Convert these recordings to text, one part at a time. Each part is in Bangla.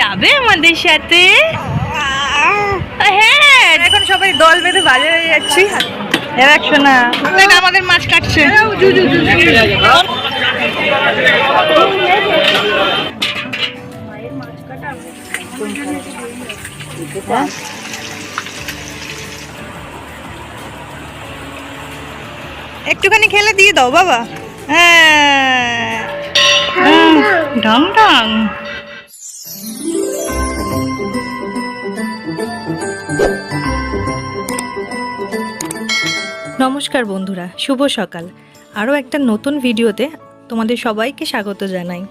যাবে আমাদের সাথে? হ্যাঁ। এখন সবাই দল বেঁধে বাজারে যাচ্ছি। একশো না। আমাদের মাছ কাটছে। একটুখানি খেলে দিয়ে দাও বাবা। হ্যাঁ। ঢং ঢং। নমস্কার বন্ধুরা, শুভ সকাল। আরও একটা নতুন ভিডিওতে তোমাদের সবাইকে স্বাগত জানাই।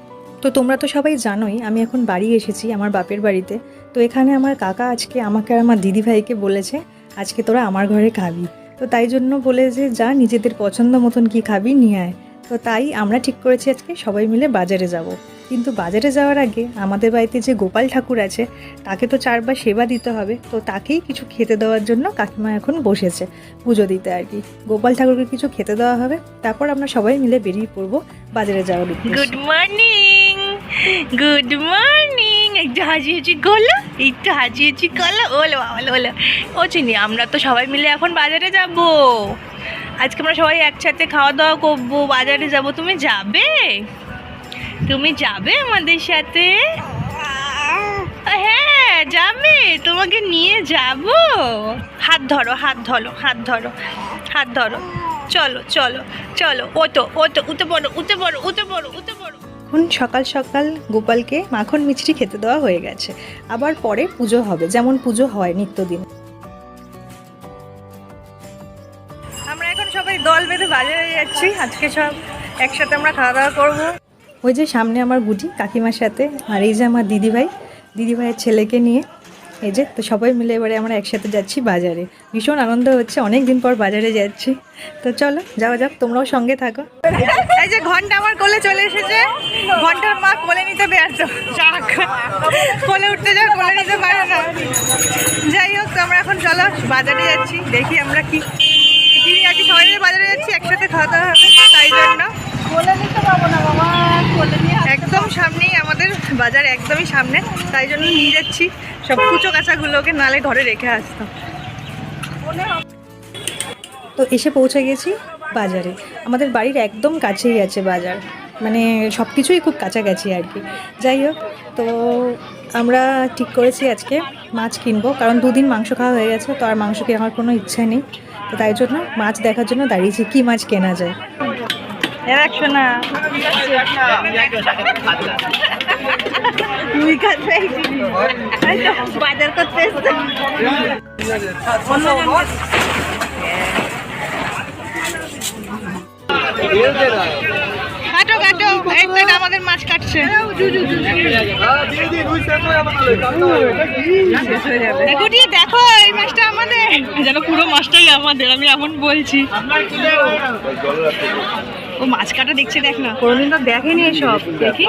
তো তোমরা তো সবাই জানোই, আমি এখন বাড়ি এসেছি আমার বাপের বাড়িতে। তো এখানে আমার কাকা আজকে আমাকে আর আমার দিদিভাইকে বলেছে, আজকে তোরা আমার ঘরে খাবি। তো তাই জন্য বলে যে, যা নিজেদের পছন্দ মতন কি খাবি, নিয়ে আয়। তো তাই আমরা ঠিক করেছি আজকে সবাই মিলে বাজারে যাব। কিন্তু বাজারে যাওয়ার আগে আমাদের বাড়িতে যে গোপাল ঠাকুর আছে, তাকে তো চারবার সেবা দিতে হবে। তো তাকেই কিছু খেতে দেওয়ার জন্য কাকিমা এখন বসেছে পুজো দিতে আর কি। গোপাল ঠাকুরকে কিছু খেতে দেওয়া হবে। তারপর আমরা সবাই মিলে বেরিয়ে পড়ব বাজারে যাওয়ার গুড মর্নিং গুড মর্নিং একটু হাজি হাজি গলা, একটু হাজি হাজি গলা। ওলো ওলো ওলো। ও চিনি, আমরা তো সবাই মিলে এখন বাজারে যাব। আজকে আমরা সবাই একসাথে খাওয়া দাওয়া করব, বাজারে যাব। তুমি যাবে? তুমি যাবে আমাদের সাথে? হ্যাঁ যাবে। তোমাকে নিয়ে যাব। হাত ধরো হাত ধরো হাত ধরো হাত ধরো। চলো চলো চলো ওতো ওতো উঠে পড়ো উঠে পড়ো উঠে পড়ো উঠে পড়ো। এখন সকাল সকাল গোপালকে মাখন মিষ্টি খেতে দেওয়া হয়ে গেছে। আবার পরে পুজো হবে যেমন পুজো হয় নিত্যদিন। আমরা এখন সবাই দল বেঁধে বাজারে যাচ্ছি। আজকে সব একসাথে আমরা খাওয়া দাওয়া করব। ওই যে সামনে আমার গুটি কাকিমার সাথে আর এই যে আমার দিদিভাই, দিদিভাইয়ের ছেলেকে নিয়ে। এই যে, তো সবাই মিলে এবারে আমরা একসাথে যাচ্ছি বাজারে। ভীষণ আনন্দ হচ্ছে অনেক দিন পর বাজারে যাচ্ছি। তো চলো, যাওয়া যাক, তোমরাও সঙ্গে থাকো। এই যে ঘণ্টা আমার কোলে চলে এসেছে। ঘণ্টার মা কোলে নিতে ব্যর্থ। কোলে উঠতে যাও কোলে নিতে পারে না। যাই হোক, তো আমরা এখন চলো বাজারে যাচ্ছি, দেখি আমরা কি নিয়ে আর কি সবাই মিলে বাজারে যাচ্ছি একসাথে খাওয়া দাওয়া হবে তাই জন্য। একদম সামনেই আমাদের বাজার একদমই সামনে তাই জন্য নিয়ে যাচ্ছি। সব কুচো কাঁচাগুলোকে নালে ঘরে রেখে আসতাম তো এসে পৌঁছে গেছি বাজারে। আমাদের বাড়ির একদম কাছেই আছে বাজার মানে সব কিছুই খুব কাছাকাছি আর কি। যাই হোক তো আমরা ঠিক করেছি আজকে মাছ কিনবো কারণ দুদিন মাংস খাওয়া হয়ে গেছে তো আর মাংস কেনার কোনো ইচ্ছা নেই। তো তাই জন্য মাছ দেখার জন্য দাঁড়িয়েছি। কি মাছ কেনা যায়? এর না বাজার করতে কাটো কাটো আমাদের মাছ কাটছে। গুটি। দেখো এই মাছটা আমাদের। যেন পুরো মাছটাই আমাদের আমি এমন বলছি। ও মাছ কাটা দেখছে দেখ না। কোনোদিন তো দেখেনি এসব। দেখি।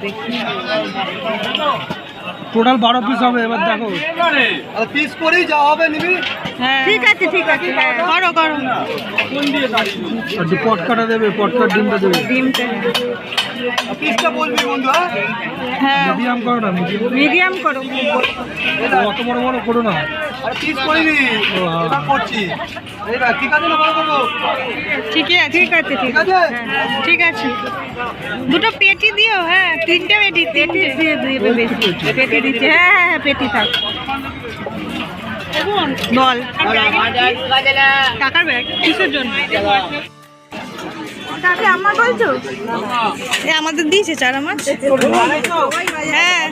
দেখি। টোটাল বারো পিস হবে এবার দেখো। পিস করেই যা হবে নিবি? হ্যাঁ। ঠিক আছে ঠিক আছে করো করো। পটকাটা দেবে পটকার ডিমটা দেবে। ডিমটা। পিসটা বলবি বন্ধু হ্যাঁ? হ্যাঁ। মিডিয়াম করো না মিডিয়াম করো। অত বড় বড় করো না। আরে পিস করিনি হ্যাঁ। এটা করছি। ঠিক আছে না বড় করব ঠিকই আছে ঠিক আছে ঠিক আছে? হ্যাঁ, ঠিক আছে। দুটো পেটি দিও হ্যাঁ তিনটে পেটি পেটি দিয়ে দিবে বেশি পেটি দিচ্ছে হ্যাঁ হ্যাঁ হ্যাঁ পেটি থাক। বল। টাকার ব্যাগ কিসের জন্য? আমাদের দিয়েছে চারা মাছ হ্যাঁ।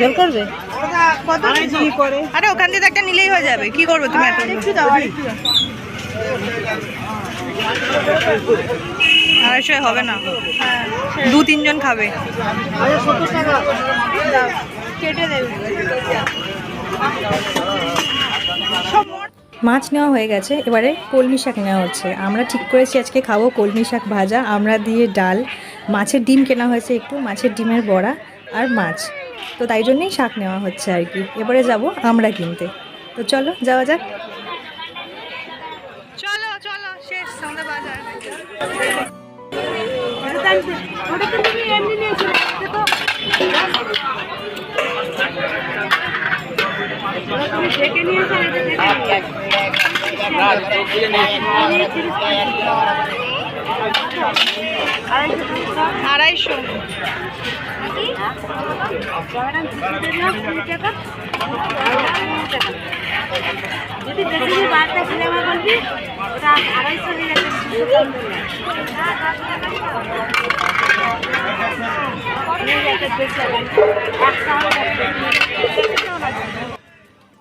ঝোল করবে। আরে ওখান থেকে একটা নিলেই হয়ে যাবে। কি করবে তুমি দাও আড়াইশো হবে না। দু তিনজন খাবে। কেটে দেবে। মাছ নেওয়া হয়ে গেছে এবারে কলমি শাক নেওয়া হচ্ছে। আমরা ঠিক করেছি আজকে খাব কলমি শাক ভাজা আমরা দিয়ে ডাল। মাছের ডিম কেনা হয়েছে একটু মাছের ডিমের বড়া আর মাছ। তো তাই জন্যই শাক নেওয়া হচ্ছে আর কি। এবারে যাব আমরা কিনতে। তো চলো যাওয়া যাক। চলো চলো শেষ বাজার। ওটা তো আড়াইশো। যদি বেশি বারটা সিনেমা বলবি ওটা আড়াইশো হয়ে যাচ্ছে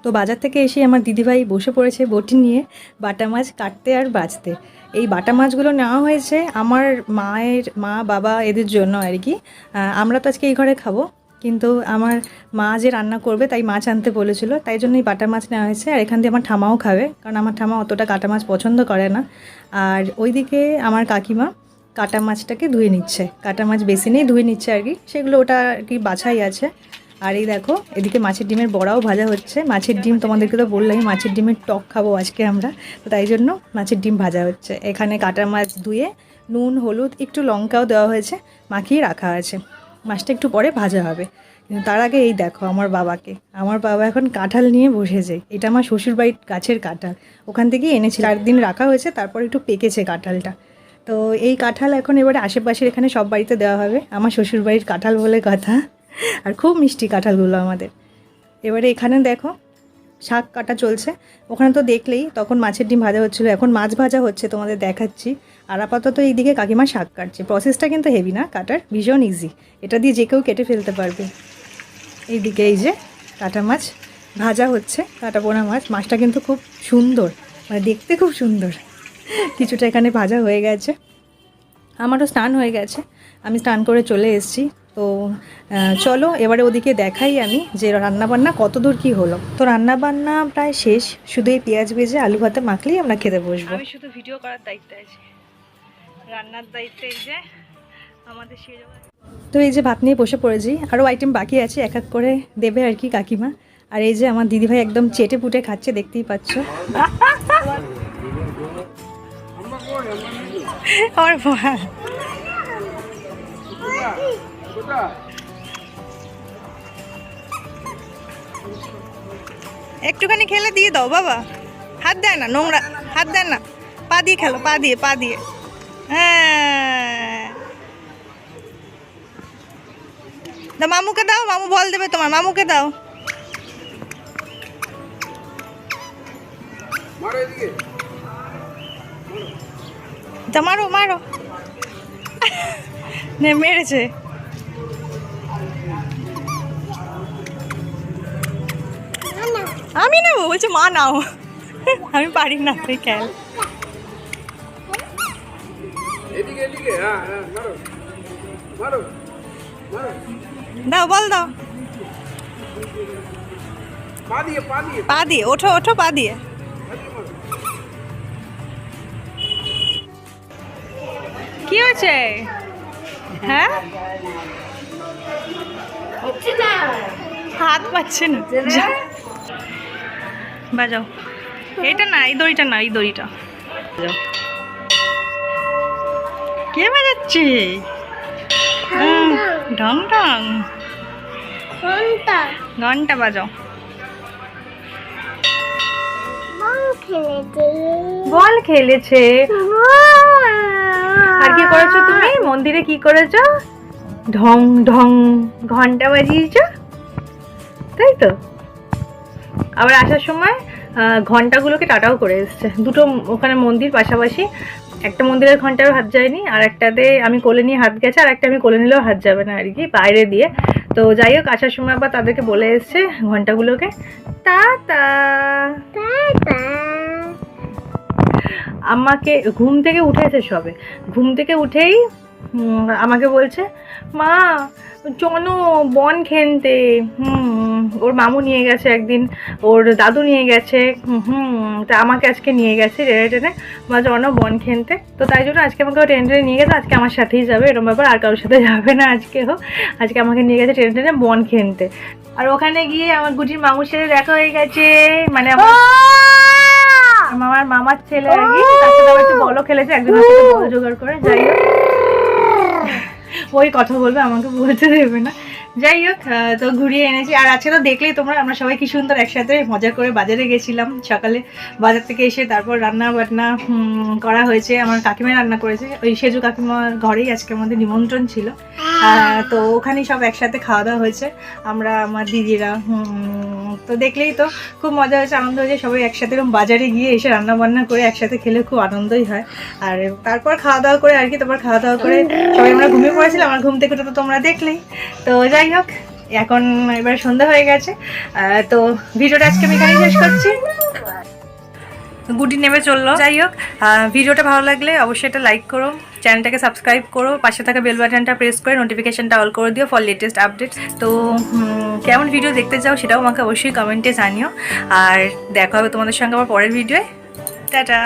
তো বাজার থেকে এসে আমার দিদিভাই বসে পড়েছে বটি নিয়ে বাটা মাছ কাটতে আর বাছতে এই বাটা মাছগুলো নেওয়া হয়েছে আমার মায়ের, মা, বাবা এদের জন্য আর কি। আমরা তো আজকে এই ঘরে খাব। কিন্তু আমার মা যে রান্না করবে তাই মাছ আনতে বলেছিল, তাই জন্য এই বাটা মাছ নেওয়া হয়েছে। আর এখান দিয়ে আমার ঠামাও খাবে, কারণ আমার ঠামা অতটা কাটা মাছ পছন্দ করে না। আর ওইদিকে আমার কাকিমা কাটা মাছটাকে ধুয়ে নিচ্ছে। কাটা মাছ বেশি বেসিনেই ধুয়ে নিচ্ছে আর কি। সেগুলো ওটা আর কি বাছাই আছে। আর এই দেখো, এদিকে মাছের ডিমের বড়াও ভাজা হচ্ছে। মাছের ডিম তোমাদেরকে তো বললাম মাছের ডিমের টক খাব আজকে আমরা। তো তাই জন্য মাছের ডিম ভাজা হচ্ছে। এখানে কাটা মাছ ধুয়ে নুন, হলুদ, একটু লঙ্কাও দেওয়া হয়েছে, মাখিয়ে রাখা আছে। মাছটা একটু পরে ভাজা হবে। কিন্তু তার আগে এই দেখো আমার বাবাকে। আমার বাবা এখন কাঁঠাল নিয়ে বসেছে। এটা আমার শ্বশুরবাড়ির গাছের কাঁঠাল। ওখান থেকেই এনেছিল চার দিন রাখা হয়েছে, তারপর একটু পেকেছে কাঁঠালটা। তো এই কাঁঠাল এখন এবারে আশেপাশের এখানে সব বাড়িতে দেওয়া হবে। আমার শ্বশুরবাড়ির কাঁঠাল বলে কথা। আর খুব মিষ্টি কাঁঠালগুলো আমাদের। এবারে এখানে দেখো, শাক কাটা চলছে। ওখানে তো দেখলেই, তখন মাছের ডিম ভাজা হচ্ছিল। এখন মাছ ভাজা হচ্ছে, তোমাদের দেখাচ্ছি। আর আপাতত এইদিকে কাকিমা শাক কাটছে। প্রসেসটা কিন্তু হেভি না, কাটার ভীষণ ইজি এটা দিয়ে যে কেউ কেটে ফেলতে পারবে। এইদিকে এই যে কাটা মাছ ভাজা হচ্ছে, কাটা পোনা মাছ। মাছটা কিন্তু খুব সুন্দর মানে দেখতে খুব সুন্দর। কিছুটা এখানে ভাজা হয়ে গেছে। আমারও স্নান হয়ে গেছে। আমি স্নান করে চলে এসেছি। তো চলো এবারে ওদিকে দেখাই আমি যে রান্নাবান্না কত দূর কী হলো। তো রান্নাবান্না প্রায় শেষ শুধু এই পেঁয়াজ ভেজে আলু ভাতে মাখলেই আমরা খেতে বসবো। আমি শুধু ভিডিও করার দায়িত্বে আছি। রান্নার দায়িত্বে এই যে আমাদের তো এই যে ভাত নিয়ে বসে পড়েছি আরও আইটেম বাকি আছে এক এক করে দেবে আর কি কাকিমা। আর এই যে আমার দিদিভাই একদম চেটে পুটে খাচ্ছে দেখতেই পাচ্ছ। আমার একটুখানি খেলে দিয়ে দাও বাবা। হাত দেয় না নোংরা। হাত দেয় না। পা দিয়ে খেলো পা দিয়ে পা দিয়ে। হ্যাঁ। মামুকে দাও মামু বল দেবে তোমার মামুকে দাও। মারো মারো মেরেছে। আমি নেব বলছে মা নাও। আমি পারি না তুই খেল। এদিকে এদিকে হ্যাঁ হ্যাঁ মারো মারো মারো দাও বল দাও। পা দিয়ে ওঠো ওঠো পা দিয়ে। কি হয়েছে? হ্যাঁ? হাত পাচ্ছে না। বাজাও। এটা না এই দড়িটা না এই দড়িটা। বাজাও। কে বাজাচ্ছে? হুম, ঢং ঢং ঘণ্টা। বাজাও। বল খেলেছে। আর কি করেছ তুমি? মন্দিরে কি করেছ? ঢং ঢং। ঘণ্টা বাজিয়েছো? তাই তো? আবার আসার সময় ঘন্টাগুলোকে টাটাও করে এসছে। দুটো ওখানে মন্দির পাশাপাশি। একটা মন্দিরের ঘণ্টার হাত যায়নি আর একটাতে আমি কোলে নিয়ে হাত গেছে আর একটা আমি কোলে নিলেও হাত যাবে না আর কি বাইরে দিয়ে। তো যাই হোক আসার সময় আবার তাদেরকে বলে এসছে ঘন্টাগুলোকে। টা আমাকে ঘুম থেকে উঠেছে সবে। ঘুম থেকে উঠেই আমাকে বলছে মা চনো বন খেলতে হুম ওর মামু নিয়ে গেছে একদিন ওর দাদু নিয়ে গেছে হুম, তা আমাকে আজকে নিয়ে গেছে টেনে টেনে মাঝে অন্য বন খেনতে। তো তাই জন্য আজকে আমাকে ও টেনে টেনে নিয়ে গেছে আজকে আমার সাথেই যাবে এরকম ব্যাপার আর কারোর সাথে যাবে না আজকে হোক আজকে আমাকে নিয়ে গেছে টেনে টেনে বন খেনতে। আর ওখানে গিয়ে আমার গুটির মামুর সাথে দেখা হয়ে গেছে মানে আমার আমার মামার ছেলে আর কি তার সাথে একটু বলও খেলেছে একজন বল জোগাড় করে যাই হোক। ওই কথা বলবে আমাকে বলতে দেবে না। যাই হোক তো ঘুরিয়ে এনেছি। আর আজকে তো দেখলেই তোমরা আমরা সবাই কি সুন্দর একসাথে মজা করে বাজারে গেছিলাম। সকালে বাজার থেকে এসে তারপর রান্না বান্না করা হয়েছে। আমার কাকিমা রান্না করেছে। ওই সেজু কাকিমার ঘরেই আজকে আমাদের নিমন্ত্রণ ছিল। তো ওখানেই সব একসাথে খাওয়া দাওয়া হয়েছে। আমরা আমার দিদিরা তো দেখলেই তো খুব মজা হয়েছে, আনন্দ হয়েছে। সবাই একসাথে এরকম বাজারে গিয়ে এসে রান্না বান্না করে একসাথে খেলে খুব আনন্দই হয়। আর তারপর খাওয়া দাওয়া করে আর কি, তারপর খাওয়া দাওয়া করে সবাই আমরা ঘুমিয়ে পড়েছিলাম, আমার ঘুম থেকে তো তোমরা দেখলেই। তো যাই হোক, এখন এবার সন্ধ্যা হয়ে গেছে। তো ভিডিওটা আজকে আমি এখানে শেষ করছি। গুডি নেমে চলল। যাই হোক ভিডিওটা ভালো লাগলে অবশ্যই এটা লাইক করো চ্যানেলটাকে সাবস্ক্রাইব করো, পাশে থাকা বেল বাটনটা প্রেস করে নোটিফিকেশনটা অল করে দিও ফর লেটেস্ট আপডেট তো কেমন ভিডিও দেখতে চাও সেটাও আমাকে অবশ্যই কমেন্টে জানিও। আর দেখা হবে তোমাদের সঙ্গে আমার পরের ভিডিওয়ে টাটা!